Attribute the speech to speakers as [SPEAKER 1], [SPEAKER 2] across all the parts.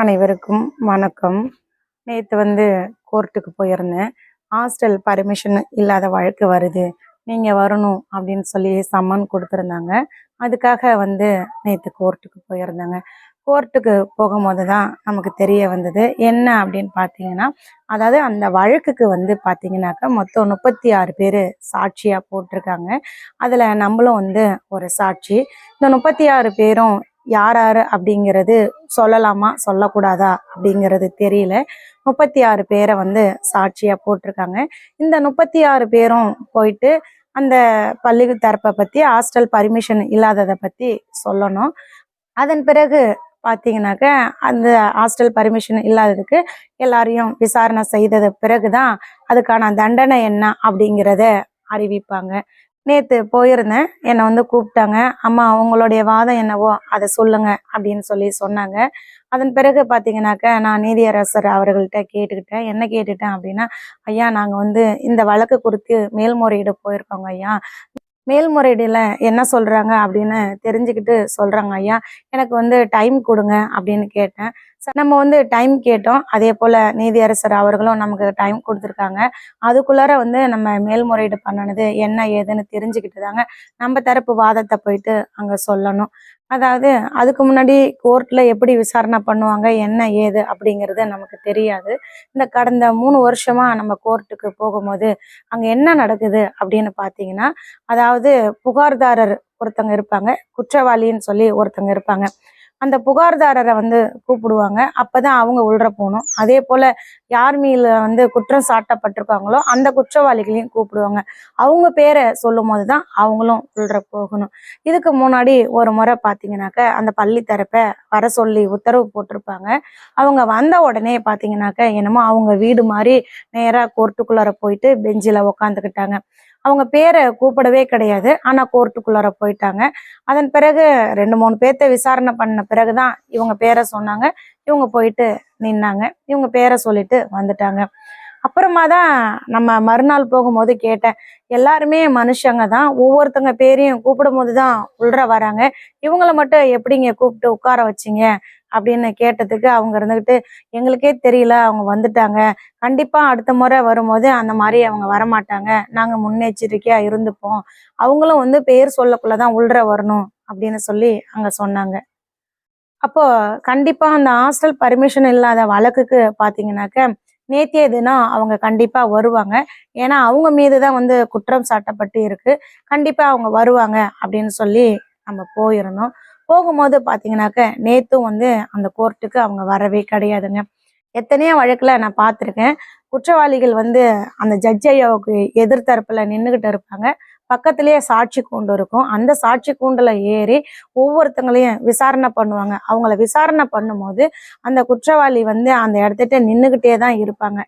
[SPEAKER 1] அனைவருக்கும் வணக்கம். நேற்று வந்து கோர்ட்டுக்கு போயிருந்தேன். ஹாஸ்டல் பர்மிஷன் இல்லாத வழக்கு வருது. நீங்கள் வரணும் அப்படின்னு சொல்லி சம்மன் கொடுத்துருந்தாங்க. அதுக்காக வந்து நேற்று கோர்ட்டுக்கு போயிருந்தாங்க. கோர்ட்டுக்கு போகும்போது தான் நமக்கு தெரிய வந்தது. என்ன அப்படின்னு பார்த்தீங்கன்னா அதாவது அந்த வழக்குக்கு வந்து பார்த்தீங்கன்னாக்கா மொத்தம் முப்பத்தி ஆறு பேர் சாட்சியாக போட்டிருக்காங்க. அதில் நம்மளும் வந்து ஒரு சாட்சி. இந்த முப்பத்தி ஆறு பேரும் யார் யார் அப்படிங்கிறது சொல்லலாமா சொல்லக்கூடாதா அப்படிங்கிறது தெரியல. முப்பத்தி ஆறு பேரை வந்து சாட்சியாக போட்டிருக்காங்க. இந்த முப்பத்தி ஆறு பேரும் போயிட்டு அந்த பள்ளி தரப்பை பற்றி ஹாஸ்டல் பர்மிஷன் இல்லாததை பற்றி சொல்லணும். அதன் பிறகு பார்த்தீங்கன்னாக்க அந்த ஹாஸ்டல் பர்மிஷன் இல்லாததுக்கு எல்லாரையும் விசாரணை செய்தது பிறகுதான் அதுக்கான தண்டனை என்ன அப்படிங்கிறத அறிவிப்பாங்க. நேற்று போயிருந்தேன். என்னை வந்து கூப்பிட்டாங்க. அம்மா உங்களுடைய வாதம் என்னவோ அதை சொல்லுங்க அப்படின்னு சொல்லி சொன்னாங்க. அதன் பிறகு பார்த்தீங்கன்னாக்க நான் நீதியரசர் அவர்கள்ட்ட கேட்டுக்கிட்டேன். என்ன கேட்டுட்டேன் அப்படின்னா ஐயா நாங்கள் வந்து இந்த வழக்கு குறித்து மேல்முறையீடு போயிருக்கோங்க ஐயா. மேல்முறையீடுல என்ன சொல்றாங்க அப்படின்னு தெரிஞ்சுக்கிட்டு சொல்றாங்க ஐயா. எனக்கு வந்து டைம் கொடுங்க அப்படின்னு கேட்டேன். நம்ம வந்து டைம் கேட்டோம். அதே போல நீதியரசர் அவர்களும் நமக்கு டைம் கொடுத்துருக்காங்க. அதுக்குள்ளார வந்து நம்ம மேல்முறையீடு பண்ணனது என்ன ஏதுன்னு தெரிஞ்சுக்கிட்டு தாங்க நம்ம தரப்பு வாதத்தை போயிட்டு அங்க சொல்லணும். அதாவது அதுக்கு முன்னாடி கோர்ட்ல எப்படி விசாரணை பண்ணுவாங்க என்ன ஏது அப்படிங்கிறது நமக்கு தெரியாது. இந்த கடந்த மூணு வருஷமா நம்ம கோர்ட்டுக்கு போகும்போது அங்க என்ன நடக்குது அப்படின்னு பார்த்தீங்கன்னா அதாவது புகார்தாரர் ஒருத்தங்க இருப்பாங்க குற்றவாளின்னு சொல்லி ஒருத்தங்க இருப்பாங்க. அந்த புகார்தாரரை வந்து கூப்பிடுவாங்க. அப்பதான் அவங்க உள்ற போகணும். அதே போல யார் மீல வந்து குற்றம் சாட்டப்பட்டிருக்காங்களோ அந்த குற்றவாளிகளையும் கூப்பிடுவாங்க. அவங்க பேரை சொல்லும் போது தான் அவங்களும் உள்ற போகணும். இதுக்கு முன்னாடி ஒரு முறை பார்த்தீங்கன்னாக்க அந்த பள்ளி தரப்பை வர சொல்லி உத்தரவு போட்டிருப்பாங்க. அவங்க வந்த உடனே பார்த்தீங்கன்னாக்க என்னமோ அவங்க வீடு மாதிரி நேராக கோர்ட்டுக்குள்ளார போயிட்டு பெஞ்சில் உக்காந்துக்கிட்டாங்க. அவங்க பேரை கூப்பிடவே கிடையாது. ஆனால் கோர்ட்டுக்குள்ளார போயிட்டாங்க. அதன் பிறகு ரெண்டு மூணு பேர்த்த விசாரணை பண்ண பிறகு தான் இவங்க பேரை சொன்னாங்க. இவங்க போயிட்டு நின்னாங்க. இவங்க பேரை சொல்லிட்டு வந்துட்டாங்க. அப்புறமா தான் நம்ம மறுநாள் போகும்போது கேட்டேன். எல்லாருமே மனுஷங்க தான். ஒவ்வொருத்தங்க பேரையும் கூப்பிடும் போது தான் உள்ற வராங்க. இவங்கள மட்டும் எப்படிங்க கூப்பிட்டு உட்கார வச்சீங்க? அப்படின்னு கேட்டதுக்கு அவங்க இருந்துக்கிட்டு எங்களுக்கே தெரியல அவங்க வந்துட்டாங்க. கண்டிப்பாக அடுத்த முறை வரும்போது அந்த மாதிரி அவங்க வரமாட்டாங்க. நாங்கள் முன்னெச்சரிக்கையாக இருந்துப்போம். அவங்களும் வந்து பேர் சொல்லக்குள்ளதான் உள்ற வரணும் அப்படின்னு சொல்லி அங்கே சொன்னாங்க. அப்போ கண்டிப்பாக அந்த ஹாஸ்டல் பர்மிஷன் இல்லாத வழக்குக்கு பார்த்தீங்கன்னாக்க நேத்திய தினம் அவங்க கண்டிப்பாக வருவாங்க. ஏன்னா அவங்க மீது தான் வந்து குற்றம் சாட்டப்பட்டு இருக்கு. கண்டிப்பாக அவங்க வருவாங்க அப்படின்னு சொல்லி நம்ம போயிருந்தோம் போகும்போது பார்த்தீங்கன்னாக்க நேத்தும் வந்து அந்த கோர்ட்டுக்கு அவங்க வரவே கிடையாதுங்க. எத்தனையோ வழக்கில் நான் பார்த்துருக்கேன் குற்றவாளிகள் வந்து அந்த ஜட்ஜ் ஐயாவுக்கு எதிர்த்தரப்புல நின்றுக்கிட்டு இருப்பாங்க. பக்கத்திலேயே சாட்சி கூண்டு இருக்கும். அந்த சாட்சி கூண்டில் ஏறி ஒவ்வொருத்தங்களையும் விசாரணை பண்ணுவாங்க. அவங்கள விசாரணை பண்ணும்போது அந்த குற்றவாளி வந்து அந்த இடத்துட்ட நின்றுக்கிட்டே தான் இருப்பாங்க.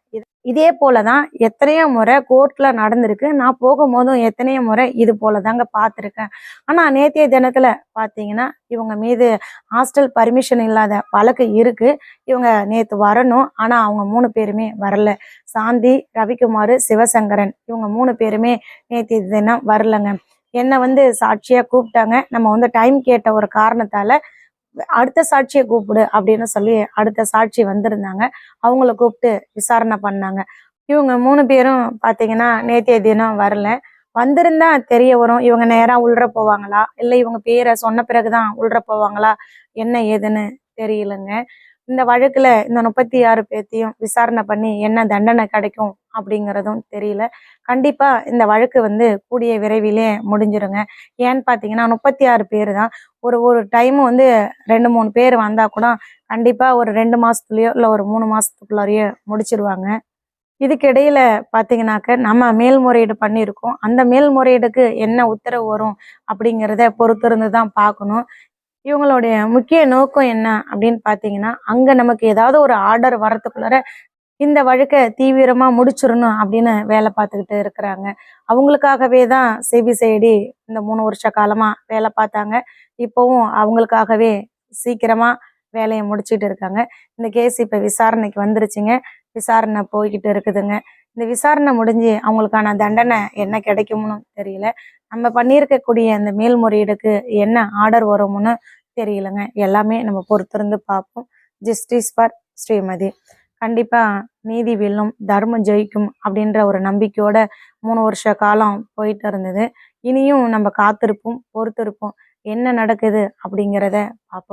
[SPEAKER 1] இதே போல தான் எத்தனையோ முறை கோர்ட்டில் நடந்திருக்கு. நான் போகும்போதும் எத்தனையோ முறை இது போல தாங்க பார்த்துருக்கேன். ஆனால் நேற்றைய தினத்தில் பார்த்தீங்கன்னா இவங்க மீது ஹாஸ்டல் பர்மிஷன் இல்லாத வழக்கு இருக்குது இவங்க நேற்று வரணும். ஆனால் அவங்க மூணு பேருமே வரல. சாந்தி ரவிக்குமார் சிவசங்கரன் இவங்க மூணு பேருமே நேற்று தினம் வரலங்க. என்னை வந்து சாட்சியாக கூப்பிட்டாங்க. நம்ம வந்து டைம் கேட்ட ஒரு காரணத்தால் அடுத்த சாட்சியை கூப்பிடு அப்படின்னு சொல்லி அடுத்த சாட்சி வந்திருந்தாங்க. அவங்கள கூப்பிட்டு விசாரணை பண்ணாங்க. இவங்க மூணு பேரும் பாத்தீங்கன்னா நேத்திய தினம் வரல. வந்திருந்தா தெரிய வரும் இவங்க நேராக உள்ற போவாங்களா? இல்லை இவங்க பேரை சொன்ன பிறகுதான் உள்ற போவாங்களா? என்ன ஏதுன்னு தெரியலங்க. இந்த வழக்குல இந்த முப்பத்தி ஆறு பேர்த்தையும் விசாரணை பண்ணி என்ன தண்டனை கிடைக்கும் அப்படிங்கிறதும் தெரியல. கண்டிப்பா இந்த வழக்கு வந்து கூடிய விரைவிலே முடிஞ்சிருங்க. ஏன்னு பார்த்தீங்கன்னா முப்பத்தி ஆறு பேர் தான் ஒரு ஒரு டைம் வந்து ரெண்டு மூணு பேர் வந்தா கூட கண்டிப்பா ஒரு ரெண்டு மாசத்துலயோ இல்லை ஒரு மூணு மாசத்துக்குள்ளாரையோ முடிச்சிருவாங்க. இதுக்கிடையில் பார்த்தீங்கன்னாக்க நம்ம மேல்முறையீடு பண்ணியிருக்கோம். அந்த மேல்முறையீடுக்கு என்ன உத்தரவு வரும் அப்படிங்கிறத பொறுத்திருந்து தான் பார்க்கணும் இவங்களுடைய முக்கிய நோக்கம் என்ன அப்படின்னு பார்த்தீங்கன்னா அங்கே நமக்கு ஏதாவது ஒரு ஆர்டர் வரத்துக்குள்ளார இந்த வழக்கை தீவிரமாக முடிச்சிடணும் அப்படின்னு வேலை பார்த்துக்கிட்டு இருக்கிறாங்க. அவங்களுக்காகவே தான் சிபிசிஐடி இந்த மூணு வருஷ காலமாக வேலை பார்த்தாங்க. இப்போவும் அவங்களுக்காகவே சீக்கிரமாக வேலையை முடிச்சுட்டு இருக்காங்க. இந்த கேஸ் இப்போ விசாரணைக்கு வந்துருச்சுங்க. விசாரணை போய்கிட்டு இருக்குதுங்க. இந்த விசாரணை முடிஞ்சு அவங்களுக்கான தண்டனை என்ன கிடைக்கும்னு தெரியல. நம்ம பண்ணியிருக்கக்கூடிய அந்த மேல்முறையீடுக்கு என்ன ஆர்டர் வரும்னு தெரியலங்க. எல்லாமே நம்ம பொறுத்திருந்து பார்ப்போம். Justice for Srimathi. கண்டிப்பாக நீதி வெல்லும் தர்மம் ஜெயிக்கும் அப்படின்ற ஒரு நம்பிக்கையோட மூணு வருஷ காலம் போயிட்டு இருந்தது. இனியும் நம்ம காத்திருப்போம் பொறுத்திருப்போம். என்ன நடக்குது அப்படிங்கிறத பார்ப்போம்.